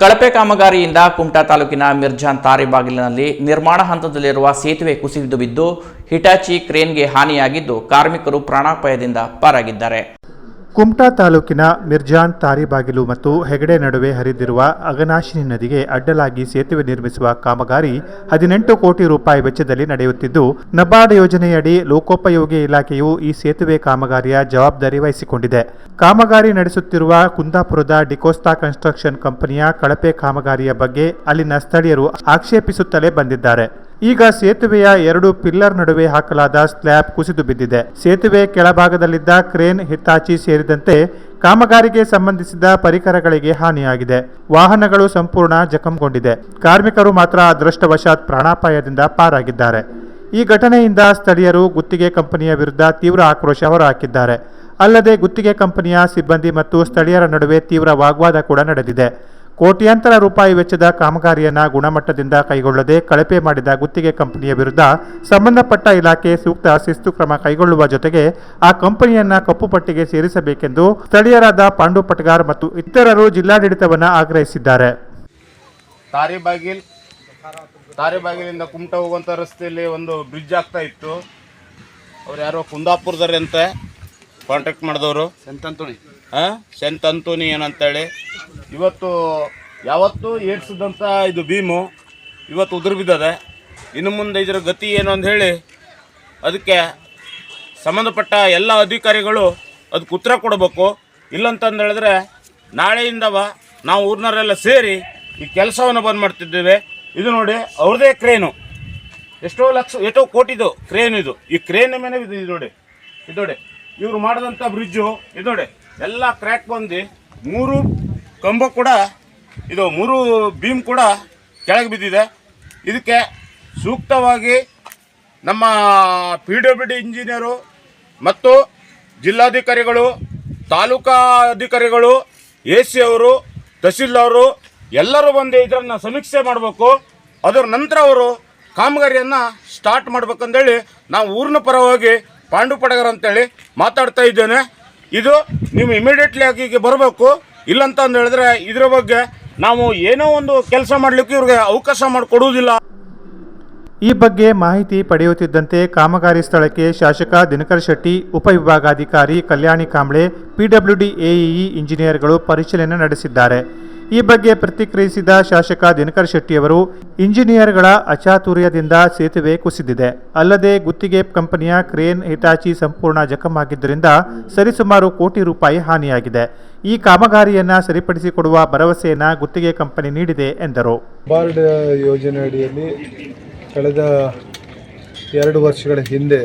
ಕಳಪೆ ಕಾಮಗಾರಿಯಿಂದ ಕುಮಟಾ ತಾಲೂಕಿನ ಮಿರ್ಜಾನ್ ತಾರಿಬಾಗಿಲಿನಲ್ಲಿ ನಿರ್ಮಾಣ ಹಂತದಲ್ಲಿರುವ ಸೇತುವೆ ಕುಸಿದು ಬಿದ್ದು ಹಿಟಾಚಿ ಕ್ರೇನ್ಗೆ ಹಾನಿಯಾಗಿದ್ದು ಕಾರ್ಮಿಕರು ಪ್ರಾಣಾಪಾಯದಿಂದ ಪಾರಾಗಿದ್ದಾರೆ. ಕುಮಟಾ ತಾಲೂಕಿನ ಮಿರ್ಜಾನ್ ತಾರಿಬಾಗಿಲು ಮತ್ತು ಹೆಗಡೆ ನಡುವೆ ಹರಿದಿರುವ ಅಗನಾಶಿನಿ ನದಿಗೆ ಅಡ್ಡಲಾಗಿ ಸೇತುವೆ ನಿರ್ಮಿಸುವ ಕಾಮಗಾರಿ ಹದಿನೆಂಟು ಕೋಟಿ ರೂಪಾಯಿ ವೆಚ್ಚದಲ್ಲಿ ನಡೆಯುತ್ತಿದ್ದು, ನಬಾರ್ಡ್ ಯೋಜನೆಯಡಿ ಲೋಕೋಪಯೋಗಿ ಇಲಾಖೆಯು ಈ ಸೇತುವೆ ಕಾಮಗಾರಿಯ ಜವಾಬ್ದಾರಿ ವಹಿಸಿಕೊಂಡಿದೆ. ಕಾಮಗಾರಿ ನಡೆಸುತ್ತಿರುವ ಕುಂದಾಪುರದ ಡಿಕೋಸ್ತಾ ಕನ್ಸ್ಟ್ರಕ್ಷನ್ ಕಂಪನಿಯ ಕಳಪೆ ಕಾಮಗಾರಿಯ ಬಗ್ಗೆ ಅಲ್ಲಿನ ಸ್ಥಳೀಯರು ಆಕ್ಷೇಪಿಸುತ್ತಲೇ ಬಂದಿದ್ದಾರೆ. ಈಗ ಸೇತುವೆಯ ಎರಡು ಪಿಲ್ಲರ್ ನಡುವೆ ಹಾಕಲಾದ ಸ್ಲ್ಯಾಬ್ ಕುಸಿದು ಬಿದ್ದಿದೆ. ಸೇತುವೆ ಕೆಳಭಾಗದಲ್ಲಿದ್ದ ಕ್ರೇನ್ ಹಿತಾಚಿ ಸೇರಿದಂತೆ ಕಾಮಗಾರಿಗೆ ಸಂಬಂಧಿಸಿದ ಪರಿಕರಗಳಿಗೆ ಹಾನಿಯಾಗಿದೆ. ವಾಹನಗಳು ಸಂಪೂರ್ಣ ಜಖಂಗೊಂಡಿದೆ. ಕಾರ್ಮಿಕರು ಮಾತ್ರ ಅದೃಷ್ಟವಶಾತ್ ಪ್ರಾಣಾಪಾಯದಿಂದ ಪಾರಾಗಿದ್ದಾರೆ. ಈ ಘಟನೆಯಿಂದ ಸ್ಥಳೀಯರು ಗುತ್ತಿಗೆ ಕಂಪನಿಯ ವಿರುದ್ಧ ತೀವ್ರ ಆಕ್ರೋಶ ಹೊರಹಾಕಿದ್ದಾರೆ. ಅಲ್ಲದೆ ಗುತ್ತಿಗೆ ಕಂಪನಿಯ ಸಿಬ್ಬಂದಿ ಮತ್ತು ಸ್ಥಳೀಯರ ನಡುವೆ ತೀವ್ರ ವಾಗ್ವಾದ ಕೂಡ ನಡೆದಿದೆ. ಕೋಟ್ಯಾಂತರ ರೂಪಾಯಿ ವೆಚ್ಚದ ಕಾಮಗಾರಿಯನ್ನು ಗುಣಮಟ್ಟದಿಂದ ಕೈಗೊಳ್ಳದೆ ಕಳಪೆ ಮಾಡಿದ ಗುತ್ತಿಗೆ ಕಂಪನಿಯ ವಿರುದ್ಧ ಸಂಬಂಧಪಟ್ಟ ಇಲಾಖೆ ಸೂಕ್ತ ಶಿಸ್ತು ಕ್ರಮ ಕೈಗೊಳ್ಳುವ ಜೊತೆಗೆ ಆ ಕಂಪನಿಯನ್ನ ಕಪ್ಪು ಪಟ್ಟಿಗೆ ಸೇರಿಸಬೇಕೆಂದು ಸ್ಥಳೀಯರಾದ ಪಾಂಡು ಪಟ್ಗಾರ್ ಮತ್ತು ಇತರರು ಜಿಲ್ಲಾಡಳಿತವನ್ನು ಆಗ್ರಹಿಸಿದ್ದಾರೆ. ತಾರಿಬಾಗಿಲ್ ತಾರಿಬಾಗಿಲಿಂದ ಕುಮಟ ಹೋಗುವಂಥ ರಸ್ತೆಯಲ್ಲಿ ಒಂದು ಬ್ರಿಡ್ಜ್ ಆಗ್ತಾ ಇತ್ತು. ಅವ್ರು ಯಾರೋ ಕುಂದಾಪುರದವ್ರೆ ಅಂತ ಕಾಂಟ್ಯಾಕ್ಟ್ ಮಾಡಿದವರು. ಸಂತಂತುಣಿ ಹಾಂ ಅಂತೋನಿ ಏನಂತೇಳಿ. ಇವತ್ತು ಯಾವತ್ತೂ ಏರ್ಸಿದಂಥ ಇದು ಭೀಮು ಇವತ್ತು ಉದುರು ಬಿದ್ದದೆ ಇನ್ನು ಮುಂದೆ ಇದರ ಗತಿ ಏನು ಅಂತ ಹೇಳಿ ಅದಕ್ಕೆ ಸಂಬಂಧಪಟ್ಟ ಎಲ್ಲ ಅಧಿಕಾರಿಗಳು ಅದಕ್ಕೆ ಉತ್ತರ ಕೊಡಬೇಕು. ಇಲ್ಲಂತಂದು ಹೇಳಿದ್ರೆ ನಾಳೆಯಿಂದವ ನಾವು ಊರಿನವರೆಲ್ಲ ಸೇರಿ ಈ ಕೆಲಸವನ್ನು ಬಂದ್ ಮಾಡ್ತಿದ್ದೇವೆ. ಇದು ನೋಡಿ ಅವ್ರದೇ ಕ್ರೇನು. ಎಷ್ಟೋ ಲಕ್ಷ, ಎಷ್ಟೋ ಕೋಟಿದು ಕ್ರೇನ್ ಇದು. ಈ ಕ್ರೇನ್ ಮೇಲೆ ಇದು ಇದು ನೋಡಿ. ಇದು ನೋಡಿ. ಇವರು ಮಾಡಿದಂಥ ಬ್ರಿಡ್ಜು, ಇದು ನೋಡಿ. ಎಲ್ಲ ಕ್ರ್ಯಾಕ್ ಬಂದು ಮೂರು ಕಂಬ ಕೂಡ, ಇದು ಮೂರು ಭೀಮ್ ಕೂಡ ಕೆಳಗೆ ಬಿದ್ದಿದೆ. ಇದಕ್ಕೆ ಸೂಕ್ತವಾಗಿ ನಮ್ಮ ಪಿ ಇಂಜಿನಿಯರು ಮತ್ತು ಜಿಲ್ಲಾಧಿಕಾರಿಗಳು, ತಾಲೂಕಾ ಅಧಿಕಾರಿಗಳು, ಎ ಸಿ ಅವರು ತಹಸೀಲ್ದವರು ಎಲ್ಲರೂ ಬಂದು ಇದನ್ನು ಸಮೀಕ್ಷೆ ಮಾಡಬೇಕು. ಅದರ ನಂತರ ಅವರು ಕಾಮಗಾರಿಯನ್ನು ಸ್ಟಾರ್ಟ್ ಮಾಡ್ಬೇಕಂದೇಳಿ ನಾವು ಊರಿನ ಪರವಾಗಿ ಪಾಂಡು ಪಡಗರ್ ಅಂತೇಳಿ ಮಾತಾಡ್ತಾ ಇದ್ದೇನೆ. ಇದು ನೀವು ಇಮಿಡಿಯೇಟ್ಲಿ ಆಗಿ ಬರಬೇಕು. ಇಲ್ಲಂತ ಅಂದ್ ಹೇಳಿದ್ರೆ ಇದ್ರ ಬಗ್ಗೆ ನಾವು ಏನೋ ಒಂದು ಕೆಲಸ ಮಾಡಲಿಕ್ಕೆ ಇವ್ರಿಗೆ ಅವಕಾಶ ಮಾಡಿಕೊಡುವುದಿಲ್ಲ ಈ ಬಗ್ಗೆ ಮಾಹಿತಿ ಪಡೆಯುತ್ತಿದ್ದಂತೆ ಕಾಮಗಾರಿ ಸ್ಥಳಕ್ಕೆ ಶಾಸಕ ದಿನಕರ್ ಶೆಟ್ಟಿ, ಉಪವಿಭಾಗಾಧಿಕಾರಿ ಕಲ್ಯಾಣಿ ಕಾಂಬ್ಳೆ ಪಿಡಬ್ಲ್ಯೂಡಿ ಎಇಇ ಇಂಜಿನಿಯರ್ಗಳು ಪರಿಶೀಲನೆ ನಡೆಸಿದ್ದಾರೆ. ಈ ಬಗ್ಗೆ ಪ್ರತಿಕ್ರಿಯಿಸಿದ ಶಾಸಕ ದಿನಕರ್ ಶೆಟ್ಟಿಯವರು, ಇಂಜಿನಿಯರ್ಗಳ ಅಚಾತುರ್ಯದಿಂದ ಸೇತುವೆ ಕುಸಿದಿದೆ. ಅಲ್ಲದೆ ಗುತ್ತಿಗೆ ಕಂಪನಿಯ ಕ್ರೇನ್ ಹಿಟಾಚಿ ಸಂಪೂರ್ಣ ಜಖಮಾಗಿದ್ದರಿಂದ ಸರಿಸುಮಾರು ಕೋಟಿ ರೂಪಾಯಿ ಹಾನಿಯಾಗಿದೆ. ಈ ಕಾಮಗಾರಿಯನ್ನ ಸರಿಪಡಿಸಿಕೊಡುವ ಭರವಸೆಯನ್ನ ಗುತ್ತಿಗೆ ಕಂಪನಿ ನೀಡಿದೆ ಎಂದರು. ಬಾರ್ಡ್ ಯೋಜನೆ ಅಡಿಯಲ್ಲಿ ಕಳೆದ ಎರಡು ವರ್ಷಗಳ ಹಿಂದೆ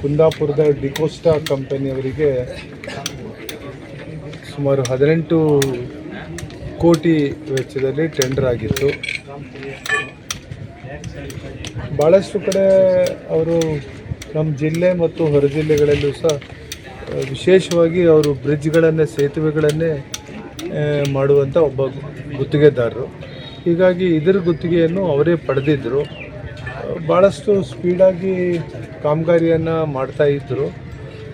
ಕುಂದಾಪುರದ ಡಿಕೋಸ್ಟಾ ಕಂಪನಿಯವರಿಗೆ ಸುಮಾರು ಹದಿನೆಂಟು ಕೋಟಿ ವೆಚ್ಚದಲ್ಲಿ ಟೆಂಡರ್ ಆಗಿತ್ತು. ಭಾಳಷ್ಟು ಕಡೆ ಅವರು ನಮ್ಮ ಜಿಲ್ಲೆ ಮತ್ತು ಹೊರ ಜಿಲ್ಲೆಗಳಲ್ಲೂ ಸಹ ವಿಶೇಷವಾಗಿ ಅವರು ಬ್ರಿಡ್ಜ್ಗಳನ್ನೇ, ಸೇತುವೆಗಳನ್ನೇ ಮಾಡುವಂಥ ಒಬ್ಬ ಗುತ್ತಿಗೆದಾರರು. ಹೀಗಾಗಿ ಇದರ ಗುತ್ತಿಗೆಯನ್ನು ಅವರೇ ಪಡೆದಿದ್ದರು ಭಾಳಷ್ಟು ಸ್ಪೀಡಾಗಿ ಕಾಮಗಾರಿಯನ್ನು ಮಾಡ್ತಾ ಇದ್ದರು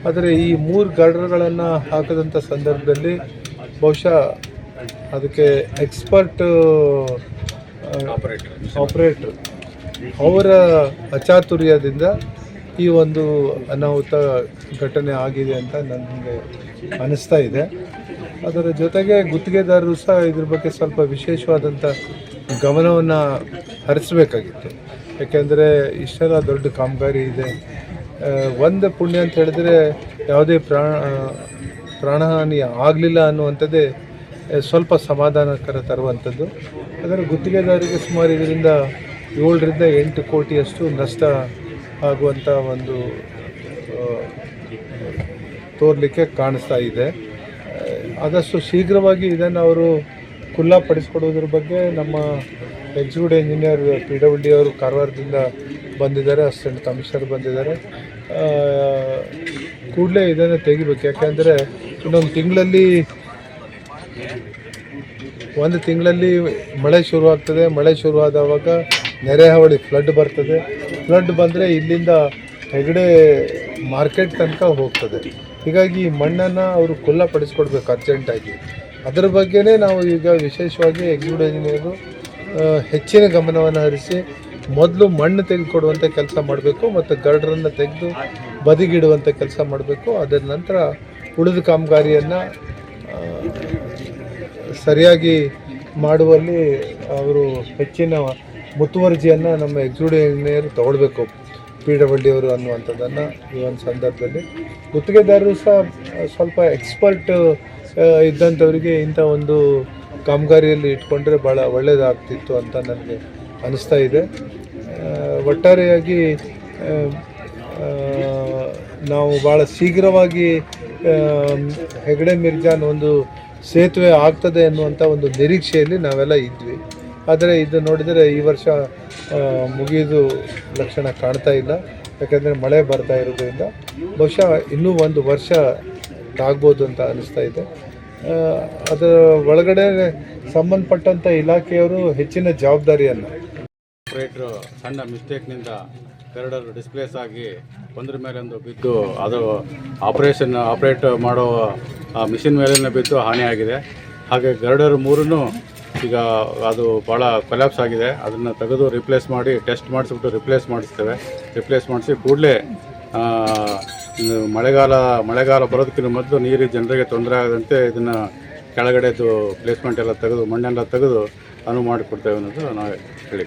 ಆದರೆ ಈ ಮೂರು ಗರ್ಡರ್ಗಳನ್ನು ಹಾಕದಂಥ ಸಂದರ್ಭದಲ್ಲಿ ಬಹುಶಃ ಅದಕ್ಕೆ ಎಕ್ಸ್ಪರ್ಟ್ ಆಪರೇಟರ್ ಅವರ ಅಚಾತುರ್ಯದಿಂದ ಈ ಒಂದು ಅನಾಹುತ ಘಟನೆ ಆಗಿದೆ ಅಂತ ನನಗೆ ಅನ್ನಿಸ್ತಾ ಇದೆ. ಅದರ ಜೊತೆಗೆ ಗುತ್ತಿಗೆದಾರರು ಸಹ ಇದ್ರ ಬಗ್ಗೆ ಸ್ವಲ್ಪ ವಿಶೇಷವಾದಂಥ ಗಮನವನ್ನು ಹರಿಸಬೇಕಾಗಿತ್ತು. ಯಾಕೆಂದರೆ ಇಷ್ಟೆಲ್ಲ ದೊಡ್ಡ ಕಾಮಗಾರಿ ಇದೆ. ಒಂದು ಪುಣ್ಯ ಅಂತ ಹೇಳಿದ್ರೆ ಯಾವುದೇ ಪ್ರಾಣ ಪ್ರಾಣಹಾನಿ ಆಗಲಿಲ್ಲ ಅನ್ನುವಂಥದ್ದೇ ಸ್ವಲ್ಪ ಸಮಾಧಾನಕರ ತರುವಂಥದ್ದು. ಅದರ ಗುತ್ತಿಗೆದಾರರಿಗೆ ಸುಮಾರು ಇದರಿಂದ ಏಳರಿಂದ ಎಂಟು ಕೋಟಿಯಷ್ಟು ನಷ್ಟ ಆಗುವಂಥ ಒಂದು ತೋರಲಿಕ್ಕೆ ಕಾಣಿಸ್ತಾ ಇದೆ. ಆದಷ್ಟು ಶೀಘ್ರವಾಗಿ ಇದನ್ನು ಅವರು ಖುಲ್ಲಾಪಡಿಸ್ಕೊಡೋದ್ರ ಬಗ್ಗೆ ನಮ್ಮ executive engineer P W D ಅವರು ಕಾರವಾರದಿಂದ ಬಂದಿದ್ದಾರೆ, ಅಸಿಸ್ಟೆಂಟ್ ಕಮಿಷನರ್ ಬಂದಿದ್ದಾರೆ. ಕೂಡಲೇ ಇದನ್ನು ತೆಗಿಬೇಕು. ಯಾಕೆಂದರೆ ಇನ್ನೊಂದು ತಿಂಗಳಲ್ಲಿ ಒಂದು ತಿಂಗಳಲ್ಲಿ ಮಳೆ ಶುರುವಾಗ್ತದೆ. ಮಳೆ ಶುರುವಾದವಾಗ ನೆರೆ ಹಾವಳಿ ಫ್ಲಡ್ ಬರ್ತದೆ. ಫ್ಲಡ್ ಬಂದರೆ ಇಲ್ಲಿಂದ ಹೆಗಡೆ ಮಾರ್ಕೆಟ್ ತನಕ ಹೋಗ್ತದೆ. ಹೀಗಾಗಿ ಈ ಮಣ್ಣನ್ನು ಅವರು ಕುಲ್ಲ ಪಡಿಸ್ಕೊಡ್ಬೇಕು ಅರ್ಜೆಂಟಾಗಿ ಅದರ ಬಗ್ಗೆನೇ ನಾವು ಈಗ ವಿಶೇಷವಾಗಿ ಎಕ್ಸಿಕ್ಯೂಟಿವ್ ಇಂಜಿನಿಯರು ಹೆಚ್ಚಿನ ಗಮನವನ್ನು ಹರಿಸಿ ಮೊದಲು ಮಣ್ಣು ತೆಗೆದುಕೊಡುವಂಥ ಕೆಲಸ ಮಾಡಬೇಕು ಮತ್ತು ಗರ್ಡ್ರನ್ನು ತೆಗೆದು ಬದಿಗಿಡುವಂಥ ಕೆಲಸ ಮಾಡಬೇಕು. ಅದರ ನಂತರ ಉಳಿದ ಕಾಮಗಾರಿಯನ್ನು ಸರಿಯಾಗಿ ಮಾಡುವಲ್ಲಿ ಅವರು ಹೆಚ್ಚಿನ ಮುತುವರ್ಜಿಯನ್ನು ನಮ್ಮ ಎಕ್ಸಿಕ್ಯೂಟಿವ್ ಇಂಜಿನಿಯರ್ ತಗೊಳ್ಬೇಕು ಪಿ ಡಬ್ಲ್ಯೂ ಅವರು ಅನ್ನುವಂಥದ್ದನ್ನು ಈ ಒಂದು ಸಂದರ್ಭದಲ್ಲಿ. ಗುತ್ತಿಗೆದಾರರು ಸಹ ಸ್ವಲ್ಪ ಎಕ್ಸ್ಪರ್ಟ್ ಇದ್ದಂಥವರಿಗೆ ಇಂಥ ಒಂದು ಕಾಮಗಾರಿಯಲ್ಲಿ ಇಟ್ಕೊಂಡ್ರೆ ಭಾಳ ಒಳ್ಳೆಯದಾಗ್ತಿತ್ತು ಅಂತ ನನಗೆ ಅನಿಸ್ತಾ ಇದೆ. ಒಟ್ಟಾರೆಯಾಗಿ ನಾವು ಭಾಳ ಶೀಘ್ರವಾಗಿ ಹೆಗಡೆ ಮಿರ್ಜಾನ್ ಒಂದು ಸೇತುವೆ ಆಗ್ತದೆ ಅನ್ನುವಂಥ ಒಂದು ನಿರೀಕ್ಷೆಯಲ್ಲಿ ನಾವೆಲ್ಲ ಇದ್ವಿ. ಆದರೆ ಇದು ನೋಡಿದರೆ ಈ ವರ್ಷ ಮುಗಿಯೋದು ಲಕ್ಷಣ ಕಾಣ್ತಾ ಇಲ್ಲ. ಯಾಕೆಂದರೆ ಮಳೆ ಬರ್ತಾ ಇರೋದ್ರಿಂದ ಬಹುಶಃ ಇನ್ನೂ ಒಂದು ವರ್ಷ ಆಗ್ಬೋದು ಅಂತ ಅನಿಸ್ತಾ ಇದೆ. ಅದರ ಒಳಗಡೆ ಸಂಬಂಧಪಟ್ಟಂಥ ಇಲಾಖೆಯವರು ಹೆಚ್ಚಿನ ಜವಾಬ್ದಾರಿಯನ್ನು ಆಪ್ರೇಟ್ರು ಸಣ್ಣ ಮಿಸ್ಟೇಕ್ನಿಂದ ಕರಡರ್ ಡಿಸ್ಪ್ಲೇಸ್ ಆಗಿ ಒಂದ್ರ ಮೇಲೊಂದು ಬಿದ್ದು ಅದು ಆಪರೇಷನ್ ಆಪ್ರೇಟ್ ಮಾಡೋ, ಆ ಮಿಷಿನ್ ಮೇಲೇ ಬಿದ್ದು ಹಾನಿಯಾಗಿದೆ ಹಾಗೆ ಗರ್ಡರ್ ಮೂರೂ ಈಗ ಅದು ಭಾಳ ಕೊಲ್ಯಾಪ್ಸ್ ಆಗಿದೆ. ಅದನ್ನು ತೆಗೆದು ರಿಪ್ಲೇಸ್ ಮಾಡಿ ಟೆಸ್ಟ್ ಮಾಡಿಸ್ಬಿಟ್ಟು ರಿಪ್ಲೇಸ್ ಮಾಡಿಸ್ತೇವೆ. ರಿಪ್ಲೇಸ್ ಮಾಡಿಸಿ ಕೂಡಲೇ ಮಳೆಗಾಲ ಮಳೆಗಾಲ ಬರೋದಕ್ಕಿಂತ ಮೊದಲು ನೀರು ಜನರಿಗೆ ತೊಂದರೆ ಆಗದಂತೆ ಇದನ್ನು ಕೆಳಗಡೆದು ಪ್ಲೇಸ್ಮೆಂಟ್ ಎಲ್ಲ ತೆಗೆದು, ಮಣ್ಣೆಲ್ಲ ತೆಗೆದು ಅನುವು ಮಾಡಿಕೊಡ್ತೇವೆ ಅನ್ನೋದು ನಾವು ಹೇಳಿ